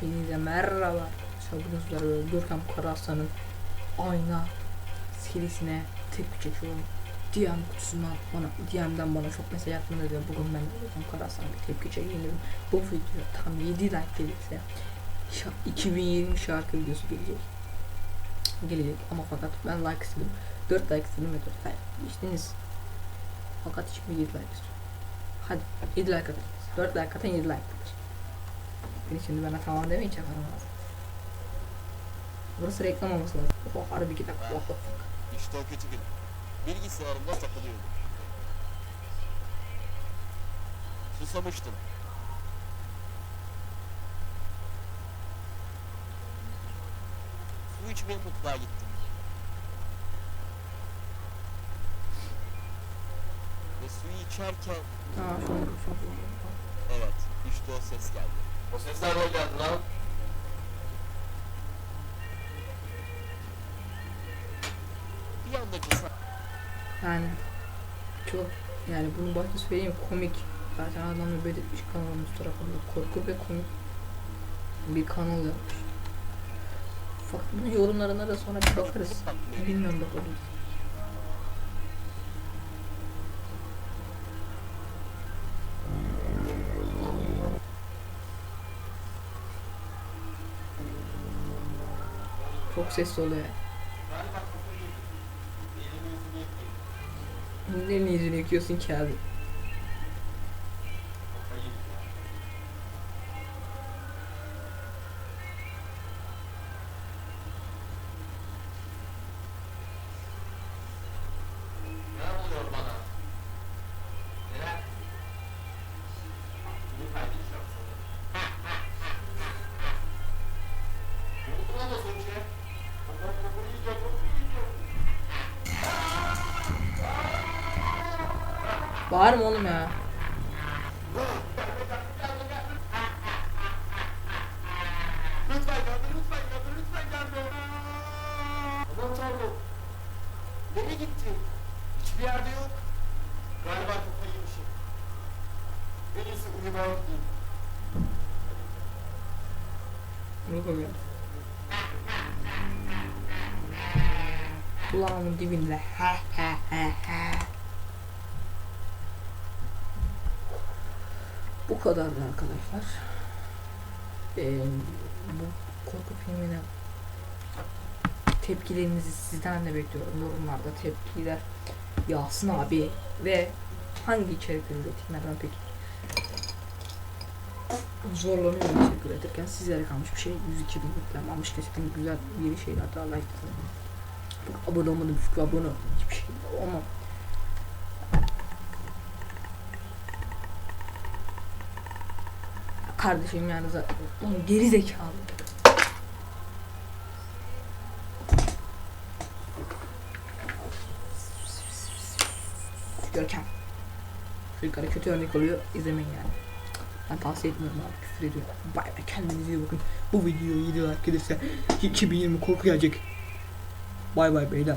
Hepinize merhaba. Üzere Görkem Karaslan'ın ayna serisine tepki çekiyorum. DM kutusundan bana, DM'den bana çok mesaj atmanız diyor. Bugün ben Görkem Karaslan'a bir tepki çekeyim. Bu video tam 7 like gelirse şa- 2020 şarkı videosu gelecek. Gelecek ama fakat ben like istedim. 4 like istedim ve 4 like geçtiniz. Fakat hiçbir 7 like istiyorum. Hadi 7 like atın. 4 like atın 7 like. Beni şimdi bana tamam demeyin çakarım lazım. Burası reklam olması lazım. Oh harbi iki dakika. Fuck. İşte o kötü gün. Bilgisayarımda takılıyordum. Susamıştım. Su içmeye mutfağa gittim. Ve suyu içerken Aa şu an çok evet işte o ses geldi. O sesler nereden geldi lan? Bir anda cesaret Yani çok yani bunu başta söyleyeyim komik. Zaten adam nöbet etmiş kanalın üst tarafında korku ve komik bir kanal yapmış. Fakat bunun yorumlarına da sonra bir bakarız. Bilmiyorum bakalım. Çok sesli oluyor. Nerenin yüzünü yıkıyorsun ki abi? Gelme. Aman tanrım. Nereye gitti? Hiçbir yerde yok. Galiba kafayı yemişim. En iyisi uyumaya gideyim. Bunu koyuyorum. Kulağımın dibinde. Ha ha ha ha. Bu kadardı arkadaşlar. Ee, bu korku filmine tepkilerinizi sizden de bekliyorum. Yorumlarda tepkiler Yasin abi. Ve hangi içerikleri üretimlerden peki? Zorlanıyorum içerik üretirken. Sizlere kalmış bir şey. 102 bin yüklenmemiş. Gerçekten güzel bir şeyler daha like abone olmadım fikri abone hiçbir şey olmam kardeşim yani zaten Oğlum geri zekalı Görkem Çocuklara kötü örnek oluyor izlemeyin yani ben tavsiye etmiyorum abi küfür ediyor. Bay bay kendinize iyi bakın. Bu video 7 like gelirse 2020 korku gelecek. Bay bay beyler.